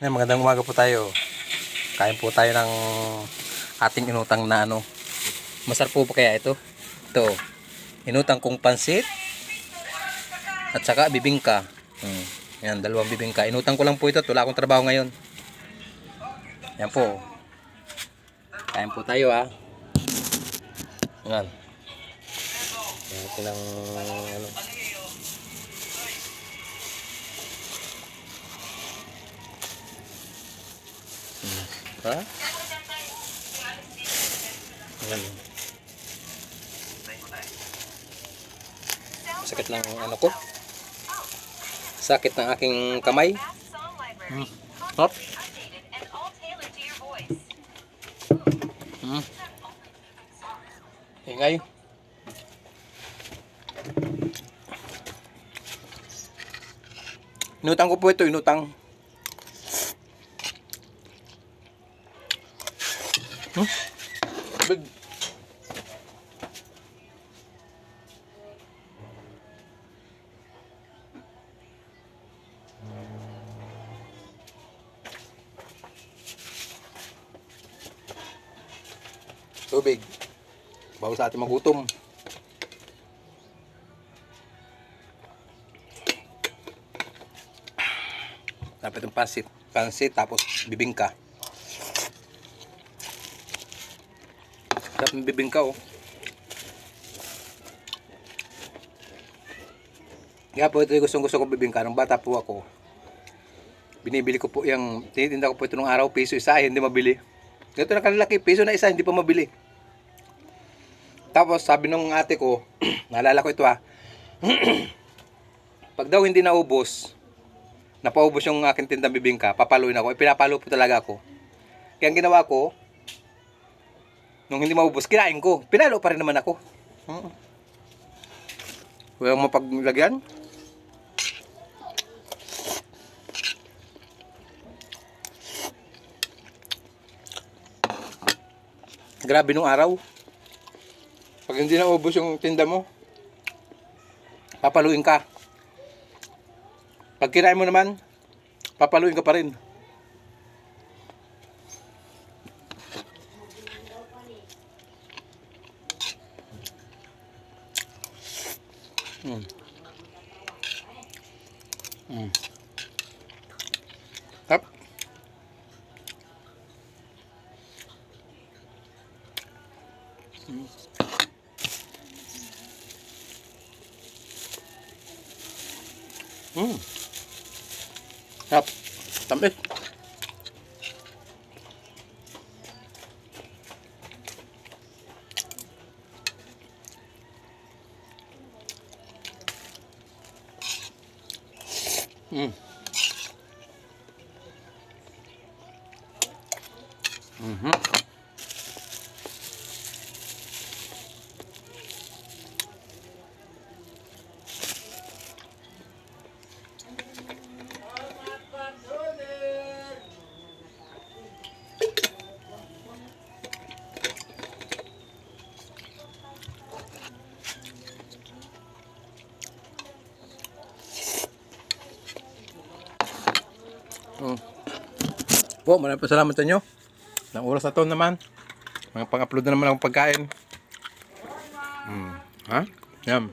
Ngayon, magandang umaga po tayo. Kain po tayo ng ating inutang na ano. Masarap po pa kaya ito? Ito. Inutang kong pansit. At saka bibingka. Hmm. Yan, dalawang bibingka. Inutang ko lang po ito. Wala akong trabaho ngayon. Yan po. Kain po tayo ah. Yan. Yan silang ano. Ha? Ayan. Sakit ng ano ko. Sakit ng aking kamay. Hmm. Hop. Hmm. Ingay. Inutang ko po ito, inutang. Hmm? Big. Tubig. Bawal sa ating magutom. Dapat yung pansit. Pansit tapos bibingka. Sarap ng bibingka oh. Kaya po ito yung gustong gusto ko bibingka. Nung bata po ako, binibili ko po yung, tinitinda ko po ito nung araw, piso isa, ay hindi mabili. Ganito na kalalaki, piso na isa, hindi pa mabili. Tapos sabi nung ate ko, naalala ko ito ah, pag daw hindi naubos, napaubos yung aking tindang bibingka, papaluin ako. Eh, pinapalo po talaga ako. Kaya ang ginawa ko, nung hindi maubos, kinain ko. Pinalo pa rin naman ako. Hmm. Walang mapaglagyan. Grabe nung araw. Pag hindi naubos yung tinda mo, papaluin ka. Pag kinain mo naman, papaluin ka pa rin. Mm. Mm. Tap. Mm. Tap. Tamis. Mm. Mhm. Mm. Po, maraming po salamat sa inyo. Ng oras na to naman. Mga pang-upload na naman akong pagkain. Mm. Ha? Yan.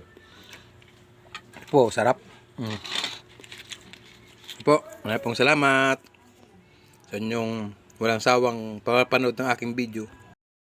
Po, sarap. Mm. Po, maraming salamat sa inyong walang sawang papanood ng aking video.